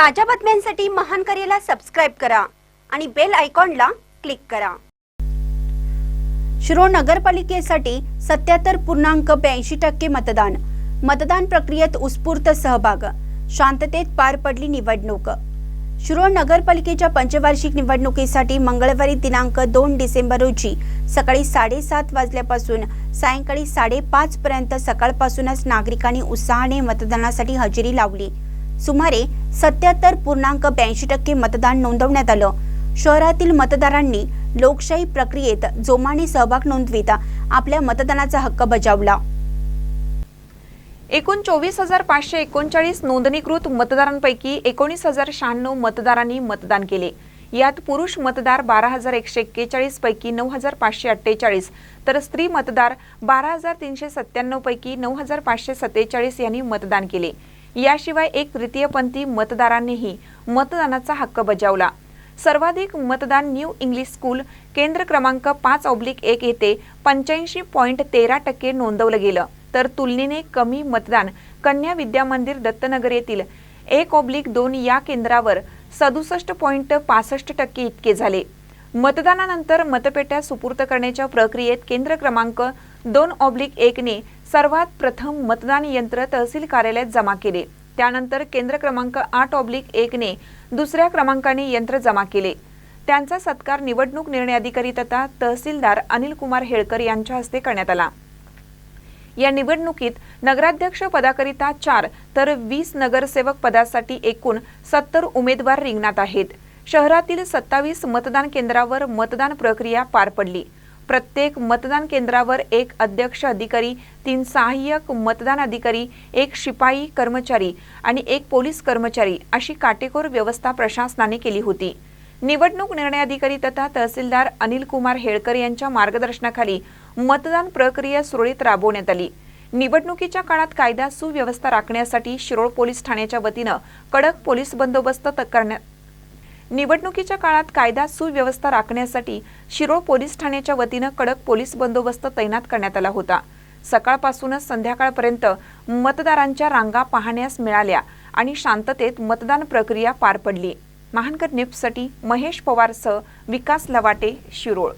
ताज्या बातम्यांसाठी महान करेला सबस्क्राईब करा आणि बेल आयकॉनला क्लिक करा. शिरोळ नगरपालिकेसाठी सत्याहत्तर पूर्णांक ब्याऐंशी टक्के मतदान. मतदान प्रक्रियेत उत्स्फूर्त सहभाग. शांततेत पार पडली निवडणूक. शिरोळ नगरपालिकेच्या पंचवार्षिक निवडणुकीसाठी मंगळवारी दिनांक दोन डिसेंबर रोजी सकाळी साडेसात वाजल्यापासून सायंकाळी साडेपाच पर्यंत सकाळपासूनच नागरिकांनी उत्साहाने मतदानासाठी हजेरी लावली. सुमारे सत्याहत्तर पूर्णांक ब्याऐंशी टक्के मतदान नोंदवण्यात आलं. शहरातील मतदारांनी लोकशाही प्रक्रियेत जोमाने सहभाग नोंदवित आपल्या मतदानाचा हक्क बजावला. एकूण चोवीस हजार पाचशे एकोणचाळीस नोंदणीकृत मतदारांपैकी एकोणीस हजार शहाण्णव मतदारांनी मतदान केले. यात पुरुष मतदार बारा हजार एकशे एक्केचाळीस पैकी नऊ हजार पाचशे अठ्ठेचाळीस तर स्त्री मतदार बारा हजार तीनशे सत्त्याण्णव पैकी नऊ हजार पाचशे सत्तेचाळीस यांनी मतदान केले. याशिवाय एक तृतीयपंथी मतदारांनीही मतदानाचा हक्क बजावला. सर्वाधिक मतदान न्यू इंग्लिश स्कूल केंद्र क्रमांक पाच ऑब्लिक एक येथे पंच्याऐंशी पॉईंट तेरा टक्के नोंदवलं गेलं. तर तुलनेने कमी मतदान कन्या विद्या मंदिर दत्तनगर येथील एक ऑब्लिक दोन या केंद्रावर सदुसष्ट पॉईंट पासष्ट टक्के इतके झाले. मतदानानंतर मतपेट्या सुपूर्त करण्याच्या प्रक्रियेत केंद्र क्रमांक दोन ऑब्लिक एकने सर्वात प्रथम मतदान यंत्र तहसील कार्यालयात जमा केले. त्यानंतर केंद्र क्रमांक आठ ऑब्लिक एकने दुसऱ्या क्रमांकाने यंत्र जमा केले. त्यांचा सत्कार निवडणूक निर्णय अधिकारी तथा तहसीलदार अनिल कुमार हेळकर यांच्या हस्ते करण्यात आला. या निवडणुकीत नगराध्यक्ष पदाकरिता चार तर वीस नगरसेवक पदासाठी एकूण सत्तर उमेदवार रिंगणात आहेत. शहरातील सत्तावीस मतदान केंद्रावर मतदान प्रक्रिया पार पडली. प्रत्येक मतदान केंद्रावर एक अध्यक्ष अधिकारी तीन सहाय्यक मतदान अधिकारी एक शिपाई कर्मचारी आणि एक पोलीस कर्मचारी अशी काटेकोर व्यवस्था प्रशासनाने केली होती. निवडणूक निर्णय अधिकारी तथा तहसीलदार अनिल कुमार हेळकर यांच्या मार्गदर्शनाखाली मतदान प्रक्रिया सुरळीत राबवण्यात आली. निवडणुकीच्या काळात कायदा सुव्यवस्था राखण्यासाठी शिरोळ पोलीस ठाण्याच्या वतीनं कडक पोलीस बंदोबस्त करण्यात निवडणुकीच्या काळात कायदा सुव्यवस्था राखण्यासाठी शिरोळ पोलीस ठाण्याच्या वतीनं कडक पोलीस बंदोबस्त तैनात करण्यात आला होता. सकाळपासूनच संध्याकाळपर्यंत मतदारांच्या रांगा पाहण्यास मिळाल्या आणि शांततेत मतदान प्रक्रिया पार पडली. महानकर न्यूजसाठी महेश पवारसह विकास लवाटे शिरोळ.